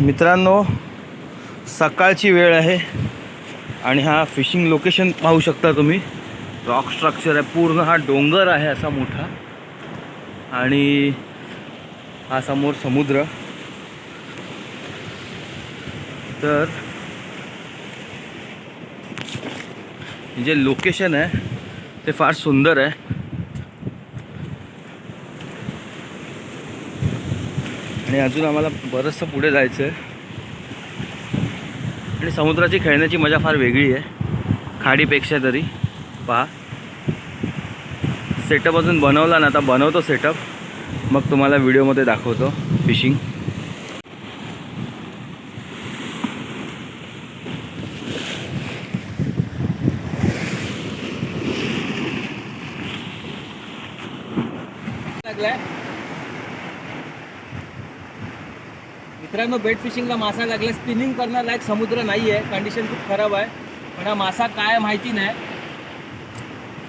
मित्रांनो सकाळची वेळ आहे आणि हा फिशिंग लोकेशन पाहू शकता तुम्ही. रॉक स्ट्रक्चर आहे पूर्ण हा डोंगर आहे असा मोठा. आणि हा समोर समुद्र. तर जे लोकेशन आहे ते फार सुंदर आहे. आणि अजून आम्हाला बरंचसं पुढे जायचं आहे. आणि समुद्राची खेळण्याची मजा फार वेगळी आहे. खाडीपेक्षा तरी. पहा. सेटअप अजून बनवला ना आता बनवतो सेटअप मग तुम्हाला व्हिडिओमध्ये दाखवतो फिशिंग लागलाय. मित्रांनो बेट फिशिंगला मासा लागला स्पिनिंग करण्यालायक समुद्र नाही आहे कंडिशन खूप खराब आहे. पण हा मासा काय माहिती नाही.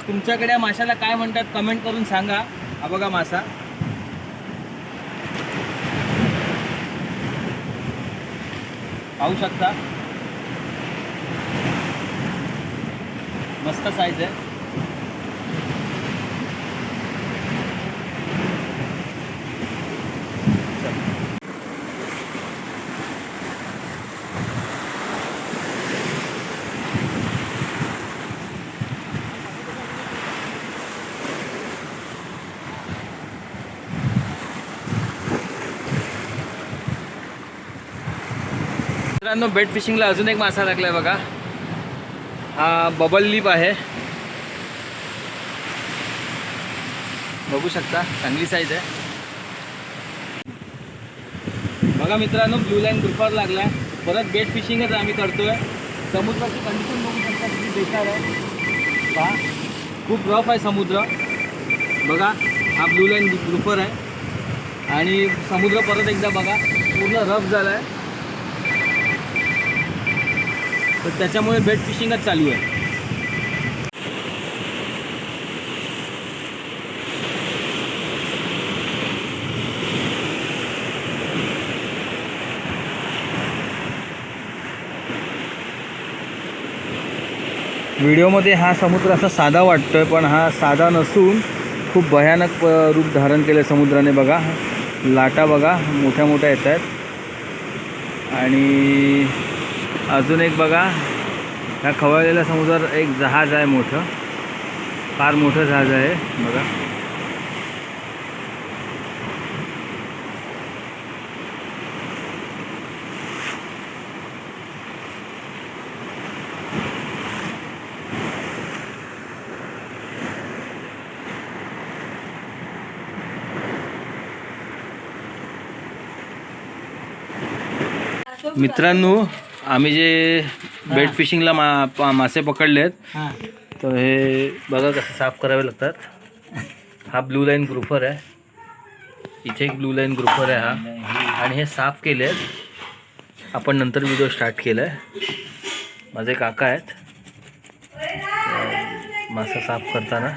तुमच्याकडे या माशाला काय म्हणतात कमेंट करून सांगा. हा बघा मासा. पाहू शकता? मस्त साईज आहे. मित्रांनो बेट फिशिंगला अजून एक मासा लागलाय बघा. हा बबल लिप आहे. बघू शकता चांगली साईज आहे. बघा मित्रांनो ब्लू लाईन ग्रुपर लागलाय. परत बेट फिशिंगच आम्ही करतोय. समुद्राची कंडिशन बघू शकता किती बेकार आहे. पहा खूप रफ आहे समुद्र. बघा हा ब्लू लाईन ग्रुपर आहे. आणि समुद्र परत एकदा बघा पूर्ण रफ झाला आहे तर त्याच्यामुळे बेट फिशिंगच चालू आहे. व्हिडिओमध्ये हा समुद्र असा साधा वाटतोय पण हा साधा नसून खूप भयानक रूप धारण केलं समुद्राने बघा. लाटा बघा मोठ्या मोठ्या येत आहेत आणि अजून एक बघा ह्या खवळलेल्या समुद्रात एक जहाज आहे मोठं. फार मोठं जहाज आहे बघा. मित्रांनो आम्ही जे बेट फिशिंगला मा पा- मासे पकडलेत हां. तर हे बघा कसं साफ करावे लागतात. हा ब्लू लाईन ग्रुफर आहे. इथे एक ब्लू लाईन ग्रुफर आहे हा. आणि हे साफ केले आहेत आपण नंतर व्हिडिओ स्टार्ट केला आहे माझे काका आहेत. मासा साफ करताना